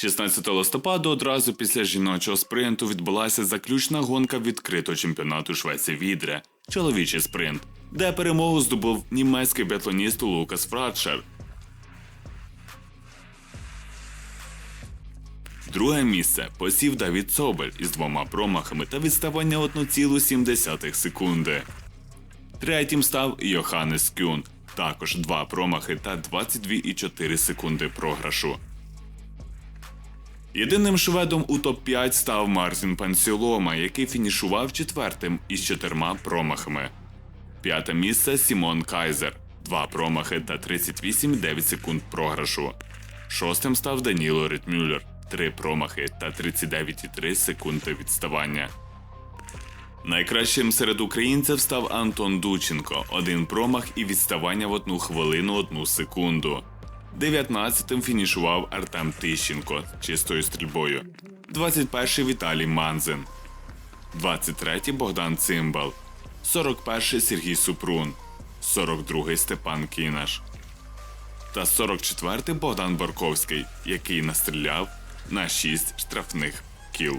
16 листопада одразу після жіночого спринту відбулася заключна гонка відкритого чемпіонату Швеції Відре чоловічий спринт, де перемогу здобув німецький біатлоніст Лукас Фратшер. Друге місце посів Давід Собель із двома промахами та відставання 1,7 секунди. Третім став Йоханнес Кюн, також два промахи та 22,4 секунди програшу. Єдиним шведом у топ-5 став Мартін Пансілома, який фінішував четвертим із чотирма промахами. П'яте місце Сімон Кайзер, два промахи та 38,9 секунд програшу. Шостим став Даніло Ритмюллер, три промахи та 39,3 секунди відставання. Найкращим серед українців став Антон Дученко, один промах і відставання в одну хвилину одну секунду. 19-тим фінішував Артем Тищенко чистою стрільбою. 21-й Віталій Манзин. 23-й Богдан Цимбал. 41-й Сергій Супрун. 42-й Степан Кінаш. Та 44-й Богдан Барковський, який настріляв на 6 штрафних кіл.